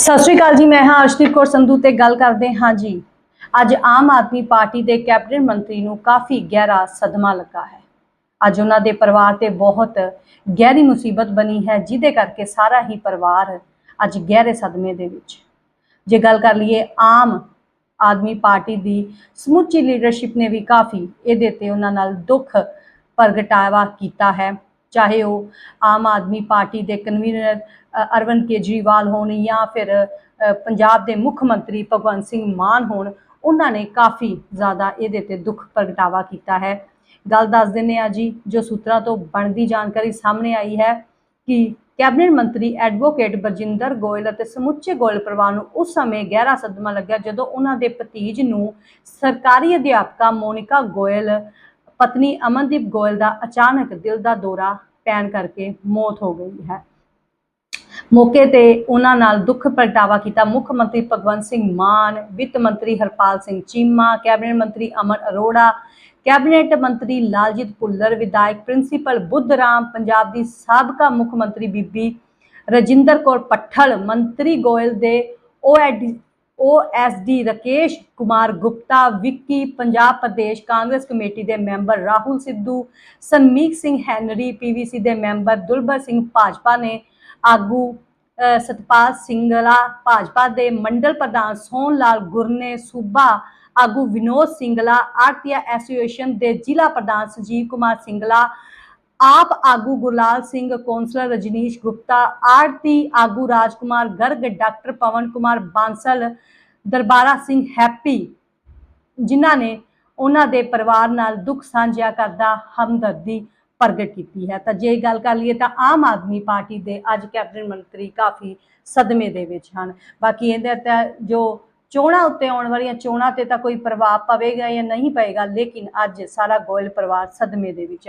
ਸਤਿ ਸ਼੍ਰੀ ਅਕਾਲ ਜੀ, ਮੈਂ ਹਾਂ ਅਰਸ਼ਦੀਪ ਕੌਰ ਸੰਧੂ ਤੇ ਗੱਲ ਕਰਦੇ ਹਾਂ ਜੀ। ਅੱਜ ਆਮ ਆਦਮੀ ਪਾਰਟੀ ਦੇ ਕੈਬਨਿਟ ਮੰਤਰੀ ਨੂੰ ਕਾਫੀ ਗਹਿਰਾ ਸਦਮਾ ਲੱਗਾ ਹੈ। ਅੱਜ ਉਹਨਾਂ ਦੇ ਪਰਿਵਾਰ ਤੇ ਬਹੁਤ ਗਹਿਰੀ ਮੁਸੀਬਤ ਬਣੀ ਹੈ, ਜਿਹਦੇ ਕਰਕੇ ਸਾਰਾ ਹੀ ਪਰਿਵਾਰ ਅੱਜ ਗਹਿਰੇ ਸਦਮੇ ਦੇ ਵਿੱਚ। ਜੇ ਗੱਲ ਕਰ ਲਈਏ ਆਮ ਆਦਮੀ ਪਾਰਟੀ ਦੀ, ਸਮੁੱਚੀ ਲੀਡਰਸ਼ਿਪ ਨੇ ਵੀ ਕਾਫੀ ਇਹਦੇ ਤੇ ਉਹਨਾਂ ਨਾਲ ਦੁੱਖ ਪ੍ਰਗਟਾਵਾ ਕੀਤਾ ਹੈ। ਚਾਹੇ ਉਹ ਆਮ ਆਦਮੀ ਪਾਰਟੀ ਦੇ ਕਨਵੀਨਰ ਅਰਵਿੰਦ ਕੇਜਰੀਵਾਲ ਹੋਣ ਜਾਂ ਫਿਰ ਪੰਜਾਬ ਦੇ ਮੁੱਖ ਮੰਤਰੀ ਭਗਵੰਤ ਸਿੰਘ ਮਾਨ ਹੋਣ, ਉਹਨਾਂ ਨੇ ਕਾਫੀ ਜ਼ਿਆਦਾ ਇਹਦੇ ਤੇ ਦੁੱਖ ਪ੍ਰਗਟਾਵਾ ਕੀਤਾ ਹੈ। ਗੱਲ ਦੱਸ ਦਿੰਦੇ ਆ ਜੀ, ਜੋ ਸੂਤਰਾਂ ਤੋਂ ਬਣਦੀ ਜਾਣਕਾਰੀ ਸਾਹਮਣੇ ਆਈ ਹੈ ਕਿ ਕੈਬਨਿਟ ਮੰਤਰੀ ਐਡਵੋਕੇਟ ਬਰਜਿੰਦਰ ਗੋਇਲ ਅਤੇ ਸਮੁੱਚੇ ਗੋਇਲ ਪਰਿਵਾਰ ਨੂੰ ਉਸ ਸਮੇਂ ਗਹਿਰਾ ਸਦਮਾ ਲੱਗਿਆ ਜਦੋਂ ਉਹਨਾਂ ਦੇ ਭਤੀਜ ਨੂੰ ਸਰਕਾਰੀ ਅਧਿਆਪਕਾ ਮੋਨਿਕਾ ਗੋਇਲ ਪਤਨੀ ਅਮਨਦੀਪ ਗੋਇਲ ਦਾ ਅਚਾਨਕ ਦਿਲ ਦਾ ਦੌਰਾ ਪੈਣ ਕਰਕੇ ਮੌਤ ਹੋ ਗਈ ਹੈ। ਮੌਕੇ ਤੇ ਉਹਨਾਂ ਨਾਲ ਦੁੱਖ ਪ੍ਰਗਟਾਵਾ ਕੀਤਾ ਮੁੱਖ ਮੰਤਰੀ ਭਗਵੰਤ ਸਿੰਘ ਮਾਨ, ਵਿੱਤ ਮੰਤਰੀ ਹਰਪਾਲ ਸਿੰਘ ਚੀਮਾ, ਕੈਬਨਿਟ ਮੰਤਰੀ ਅਮਨ ਅਰੋੜਾ, ਕੈਬਨਿਟ ਮੰਤਰੀ ਲਾਲਜੀਤ ਭੁੱਲਰ, ਵਿਧਾਇਕ ਪ੍ਰਿੰਸੀਪਲ ਬੁੱਧ ਰਾਮ ਪੰਜਾਬ ਦੀ ਸਾਬਕਾ ਮੁੱਖ ਮੰਤਰੀ ਬੀਬੀ ਰਜਿੰਦਰ ਕੌਰ ਪੱਠਲ, ਮੰਤਰੀ ਗੋਇਲ ਦੇ OAD OSD Rakesh Kumar Gupta, Vicky, Punjab Pradesh Congress committee ਦੇ member Rahul Sidhu ਸੰਮੀਕ Singh Henry PVC ਦੇ ਮੈਂਬਰ ਦੁਲਬਰ ਸਿੰਘ ਭਾਜਪਾ ਨੇ ਆਗੂ ਸਤਪਾਲ ਸਿੰਘਲਾ ਭਾਜਪਾ ਦੇ ਮੰਡਲ ਪ੍ਰਧਾਨ ਸੋਹਣ ਲਾਲ ਗੁਰਨੇ, ਸੂਬਾ ਆਗੂ ਵਿਨੋਦ ਸਿੰਗਲਾ ਆਰਤੀਆ ਐਸੋਸੀਏਸ਼ਨ ਦੇ ਜ਼ਿਲ੍ਹਾ ਪ੍ਰਧਾਨ ਸੰਜੀਵ ਕੁਮਾਰ ਸਿੰਗਲਾ ਆਪ ਆਗੂ ਗੁਰਲਾਲ ਸਿੰਘ, ਕੌਂਸਲਰ ਰਜਨੀਸ਼ ਗੁਪਤਾ ਆਰਤੀ ਆਗੂ ਰਾਜਕੁਮਾਰ ਗਰਗ, ਡਾਕਟਰ ਪਵਨ ਕੁਮਾਰ ਬਾਂਸਲ, ਦਰਬਾਰਾ ਸਿੰਘ ਹੈਪੀ, ਜਿਨ੍ਹਾਂ ਨੇ ਉਹਨਾਂ ਦੇ ਪਰਿਵਾਰ ਨਾਲ ਦੁੱਖ ਸਾਂਝਿਆ ਕਰਦਾ ਹਮਦਰਦੀ ਪ੍ਰਗਟ ਕੀਤੀ ਹੈ। ਤਾਂ ਜੇ ਗੱਲ ਕਰ ਲਈਏ ਤਾਂ ਆਮ ਆਦਮੀ ਪਾਰਟੀ ਦੇ ਅੱਜ ਕੈਬਨਿਟ ਮੰਤਰੀ ਕਾਫੀ ਸਦਮੇ ਦੇ ਵਿੱਚ ਹਨ। ਬਾਕੀ ਇਹਦੇ ਤਾਂ ਜੋ ਚੋਣਾਂ ਉੱਤੇ ਆਉਣ ਵਾਲੀਆਂ ਚੋਣਾਂ ਤੇ ਤਾਂ ਕੋਈ ਪ੍ਰਭਾਵ ਪਵੇਗਾ ਜਾਂ ਨਹੀਂ ਪਵੇਗਾ, ਲੇਕਿਨ ਅੱਜ ਸਾਰਾ ਗੋਇਲ ਪਰਿਵਾਰ ਸਦਮੇ ਦੇ ਵਿੱਚ